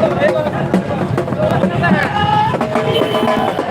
Thank you.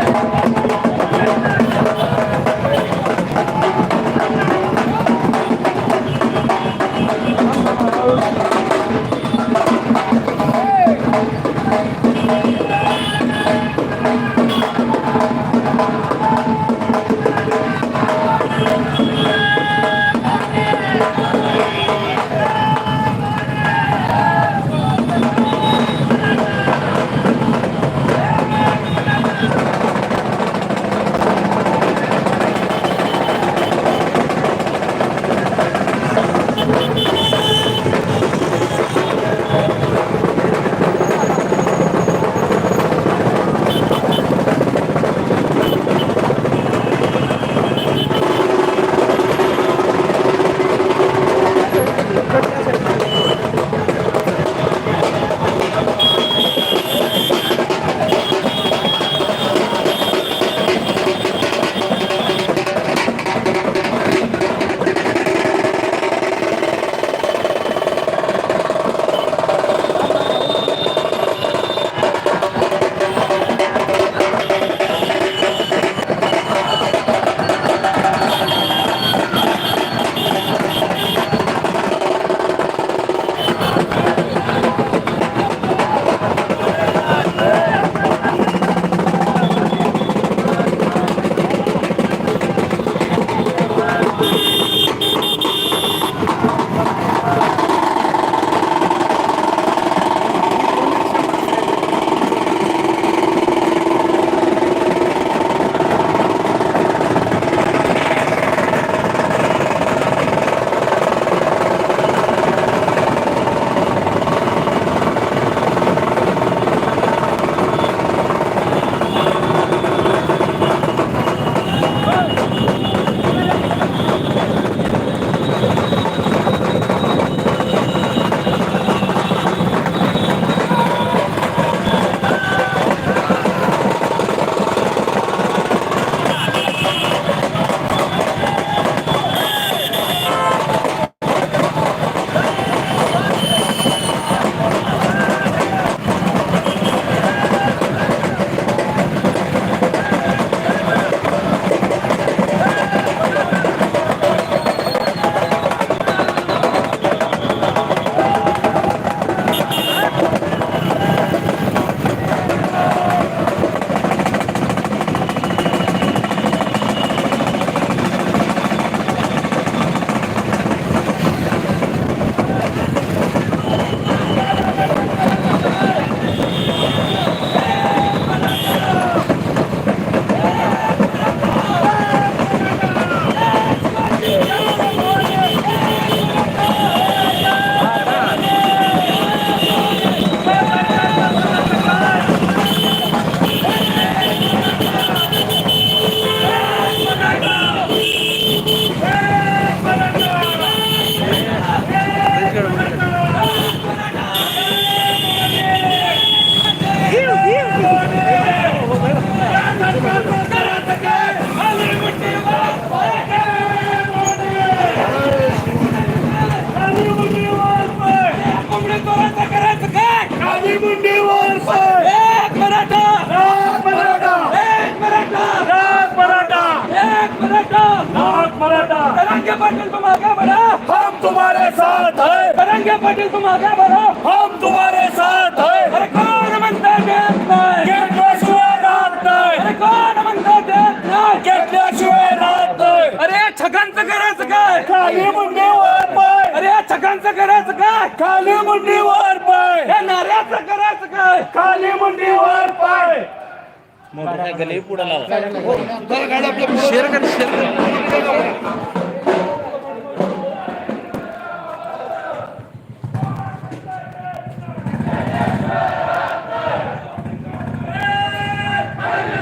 Patil तुम आगे बढ़ो हम तुम्हारे साथ हैं। करंगे पाटिल तुम आगे बढ़ो हम तुम्हारे साथ हैं। अरे कौन म्हणता देत नाही घेतल्याशिवाय राहत नाही अरे कोण म्हणता देत नाही घेतल्याशिवाय राहत नाही अरे छगांचं करायचं काय खाली मुंडी वर पाय अरे छगांचं करायचं काय खाली मुंडी वर पाय या नाऱ्याचं करायचं काय खाली मुंडी वर पाय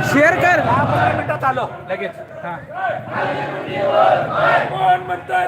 शेअर कर मिनिटात आलो लगेच. कोण म्हणताय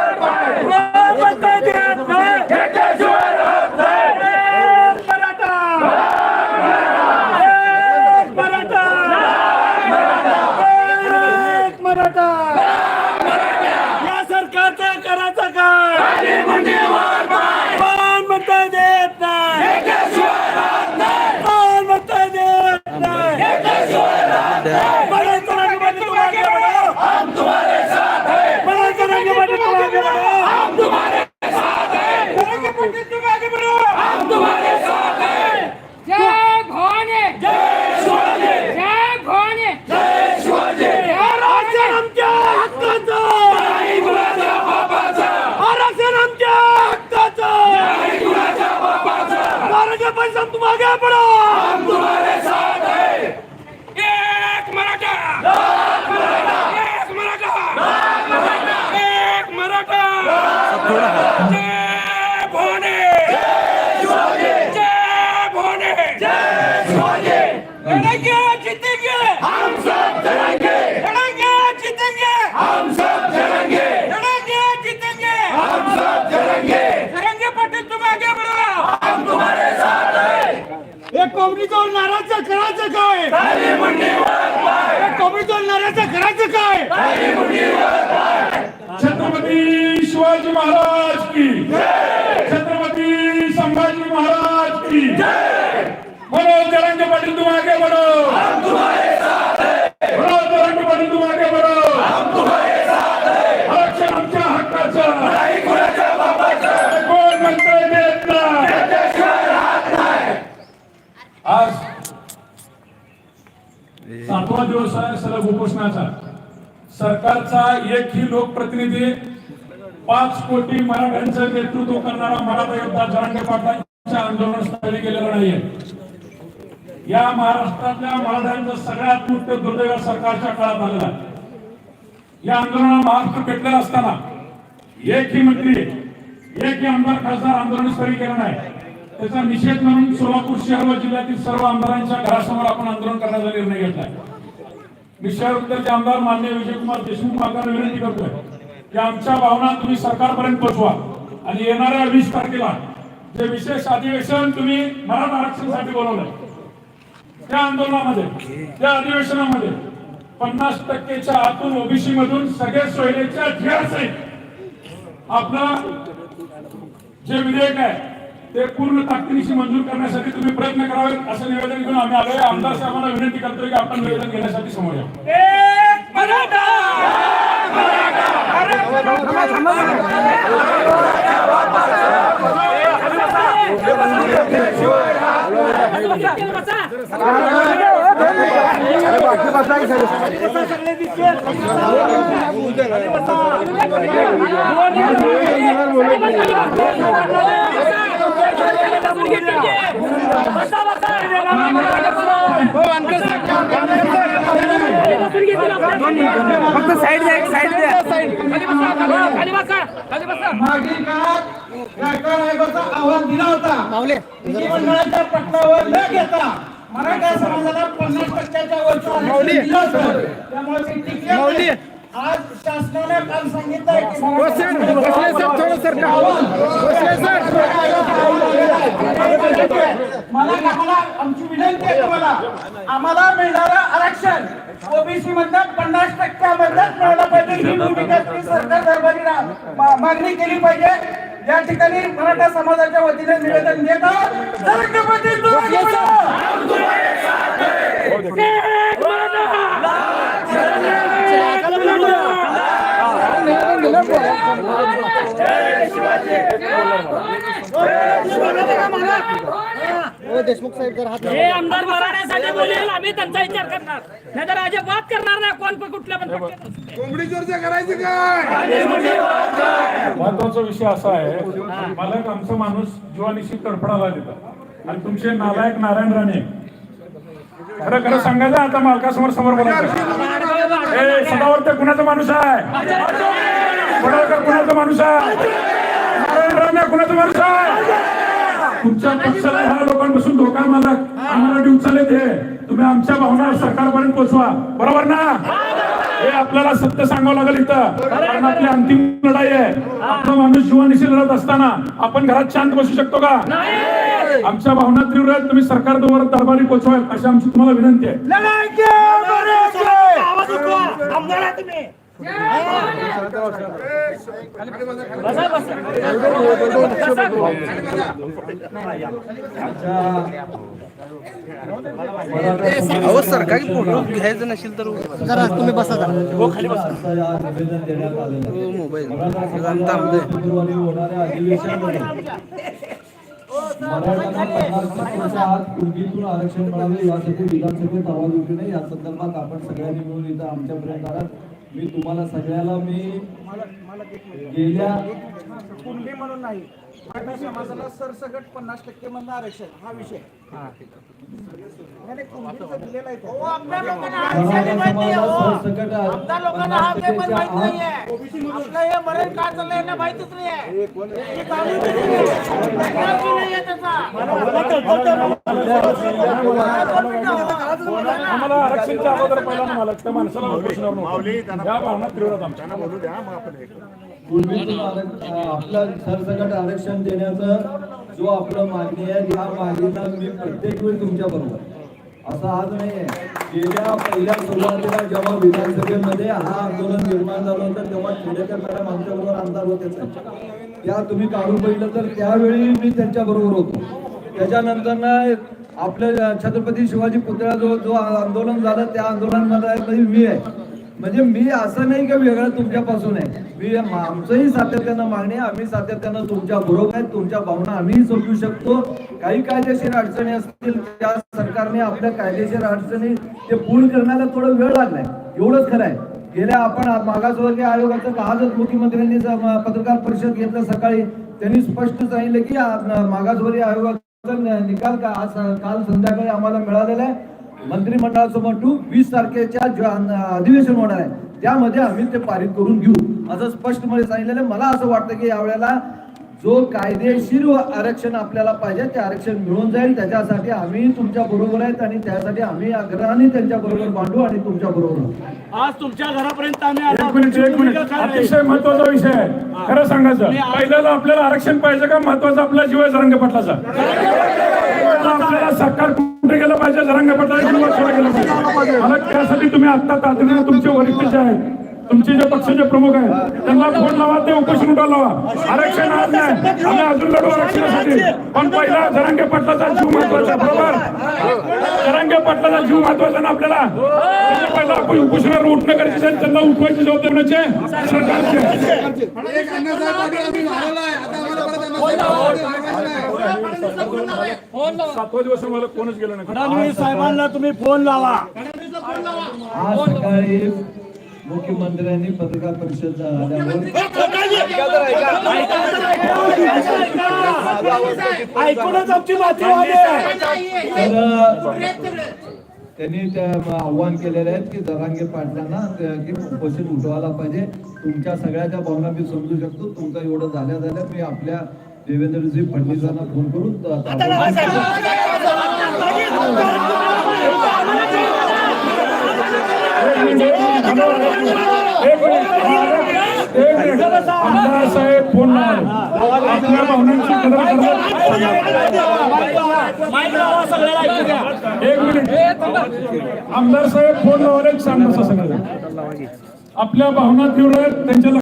हे कोंबडीचं नाराचं करायचं काय? हे कोंबडीचं नाराचं करायचं काय? छत्रपती शिवाजी महाराज की छत्रपती संभाजी महाराज की मनोज जरंगे पाटील तुम आगे बढ़ो हम तुम्हारे साथ हैं मनोज जरंगे पाटील तुम आगे बढ़ो हम तुम्हारे साथ हैं आरक्षण आमच्या हक्काचं नाही कुणाच्या बापाचं कोण म्हणतंय देत नाही आज सातवा दिवस आहे सलग उपोषणाचा सरकारचा एकही लोकप्रतिनिधी पाच कोटी मराठ्यांचं नेतृत्व करणारा मराठा योद्धा जरांगे पाटलांच्या आंदोलनस्थळी गेलेला नाहीये. या महाराष्ट्रातल्या मराठ्यांचं सगळ्यात मोठं दुर्दैव सरकारच्या काळात आलेलं आहे. या आंदोलनाला महाराष्ट्र पेटलेला असताना एकही मंत्री एकही आमदार खासदार आंदोलनस्थळी गेला नाही. त्याचा निषेध म्हणून सोलापूर शहर व जिल्ह्यातील सर्व आमदारांच्या घरासमोर आपण आंदोलन करण्याचा निर्णय घेतलाय. मी उत्तरचे आमदार मान्य विजयकुमार देशमुख मार्गाने विनंती करतोय की आमच्या भावना तुम्ही सरकारपर्यंत पोहोचवा आणि येणाऱ्या वीस तारखेला जे विशेष अधिवेशन तुम्ही मराठा आरक्षणासाठी बोलवलंय त्या आंदोलनामध्ये त्या अधिवेशनामध्ये पन्नास टक्केच्या आतून ओबीसी मधून सगळे सोयरेच्या सहित आपलं जे विधेयक आहे ते पूर्ण ताकदीशी मंजूर करण्यासाठी तुम्ही प्रयत्न करावे असं निवेदन घेऊन आम्ही आलोय. आमदार साहेबांना विनंती करतोय की आपण निवेदन घेण्यासाठी समोर या. फक्त साईड द्या साईड द्या. मागील काळात दिला होता. विधिमंडळाच्या पटलावर न घेता मराठा समाजाला पन्नास टक्क्याच्या वरचं आरक्षण दिलं होतं त्यामुळे ते टिकले नाही. आज शासनाने काल सांगितलं की? मला आम्हाला आमची विनंती आहे तुम्हाला. आम्हाला मिळणारं आरक्षण ओबीसी मधनं पन्नास टक्क्यामधनच मिळालं पाहिजे. ही भूमिका सरकार दरबारी मागणी केली पाहिजे. या ठिकाणी मराठा समाजाच्या वतीने निवेदन देत. आहोत तुम्ही बोला. हे आमदार मराठ्यासाठी बोलेल आम्ही त्यांचा विचार करणार. नाही तर अजिबात करणार नाही कोण पण कुठल्या पण पक्षात महत्त्वाचा विषय असा आहे मला आमचा माणूस जीवानिशी तडफडाला देतात आणि तुमचे नालायक नारायण राणे. खरं खरं सांगायचं आता मालकासमोर समोर बोलायचं. ए सदावर्त कुणाचा माणूस आहे? पडळकर कुणाचा माणूस आहे? नारायण राणे कुणाचा माणूस आहे? तुमच्या पक्षाला ह्या लोकांपासून धोका मालक आम्हाला उचलले ते. तुम्ही आमच्या भावना सरकारपर्यंत पोहोचवा बरोबर ना? हे आपल्याला सत्य सांगावं लागेल इथं. कारण आपली अंतिम लढाई आहे. आपला माणूस जीवानिशी लढत असताना आपण घरात शांत बसू शकतो का? आमच्या भावना तीव्र आहेत. तुम्ही सरकार दरबारी पोहोचवाल अशी आमची तुम्हाला विनंती आहे. अहो सरकारी फोटो घ्यायचं नसेल तर जरा तुम्ही बसा जरा. निवेदन देण्यात आलेलं मोबाईल. मराठ्यांना पन्नास आत आरक्षण मिळावे यासाठी विधानसभेत आवाज उठवणे या संदर्भात आपण सगळ्यांनी मिळून इथं आमच्यापर्यंत आलात. मी तुम्हाला सगळ्याला मी गेल्या कुणबी म्हणून नाही मराठा समाजाला सरसकट पन्नास टक्के मधनं आरक्षण हा विषय हे माहितीच नाही आहे आहे. नाही आहे. आम्हाला आरक्षणच्या अगोदर पहिला मला त्या माणसाला उपोषणावर नव्हतं. या भावना तीव्र आमच्या पूर्वीतून आरक- आपलं सरसकट आरक्षण देण्याचं जो आपलं मागणी आहे त्या मागणीला मी प्रत्येक वेळी तुमच्या बरोबर असं आज नाहीये गेल्या पहिल्या सुरुवातीला जेव्हा विधानसभेमध्ये हा आंदोलन निर्माण झालं होतं तेव्हा खेडेकर मॅडम आमच्या बरोबर आमदार होते त्या तुम्ही काढून बघितलं तर त्यावेळी मी त्यांच्या बरोबर होतो त्याच्यानंतर ना आपल्या छत्रपती शिवाजी पुतळा जो जो आंदोलन झालं त्या आंदोलनामध्ये मी आहे. म्हणजे मी असं नाही की वेगळं तुमच्यापासून आहे. मी आमचंही सातत्यानं मागणी आम्ही सातत्यानं तुमच्या बरोबर आहे तुमच्या भावना आम्ही समजू शकतो. काही कायदेशीर अडचणी असतील त्या सरकारने आपल्या कायदेशीर अडचणी ते पूर्ण करण्याला थोडा वेळ लागलाय. एवढंच खरं आहे. गेल्या आपण मागासवर्गीय आयोगाचं आजच मुख्यमंत्र्यांनी पत्रकार परिषद घेतलं सकाळी. त्यांनी स्पष्ट सांगितलं की मागासवर्गीय आयोगाचं निकाल का आज काल संध्याकाळी आम्हाला मिळालेला आहे. मंत्रिमंडळासमोर टू वीस तारखेच्या अधिवेशन होणार आहे त्यामध्ये आम्ही ते पारित करून घेऊ. असं स्पष्टपणे सांगितलेलं मला असं वाटतं की यावेळेला जो कायदेशीर आरक्षण आपल्याला पाहिजे ते आरक्षण मिळून जाईल. त्याच्यासाठी आम्ही तुमच्या बरोबर आहेत आणि त्यासाठी आम्ही आग्रहाने त्यांच्या बरोबर मांडू आणि तुमच्या बरोबर. आज तुमच्या घरापर्यंत आम्ही अतिशय महत्त्वाचा विषय आहे. खरं सांगायचं पहिल्याला आपल्याला आरक्षण पाहिजे का? महत्वाचं आपला जीव आहे जरंगे पाटलाचा आपल्याला सरकार कुठे गेलं पाहिजे? जरंगे पाटला मला त्यासाठी तुम्ही आता तातडीने तुमचे वरिष्ठ जे आहेत तुमचे जे पक्षाचे प्रमुख आहेत त्यांना फोन लावा ते उपोषण उठा लावा. आरक्षण आज नाही. आम्ही अजून लढू आरक्षणासाठी. पण पहिला जरंगे पाटलाचा जीव महत्त्वाचा बरोबर? जरंगे पाटलाचा जीव महत्त्वाचा ना आपल्याला? पहिला आपण उपोषणावर उठणं गरजेचं आहे. त्यांना उठवायची जबाबदारी सरकारची सातवा दिवस मला कोणच गेलं नाही. फडणवीस साहेबांना तुम्ही फोन लावा. आज सकाळी मुख्यमंत्र्यांनी पत्रकार परिषद झाल्यावर ऐकूनच आमची मातृवाणी आहे. तर त्यांनी त्या आव्हान केलेलं आहे की जरांगे पाटलांना उपोषण उठवायला पाहिजे. तुमच्या सगळ्याच्या भावना मी समजू शकतो तुमचं एवढं झाल्या झाल्या मी आपल्या देवेंद्रजी फडणवीसांना फोन करून त- ताबडतोब- एक मिनिट एक मिनिट आमदार साहेब फोन आपल्या भावनांची कदर करतात एक मिनिट आमदार साहेब फोन लावायला सांग असं सगळं आपल्या भावना तीव्र आहेत त्यांच्या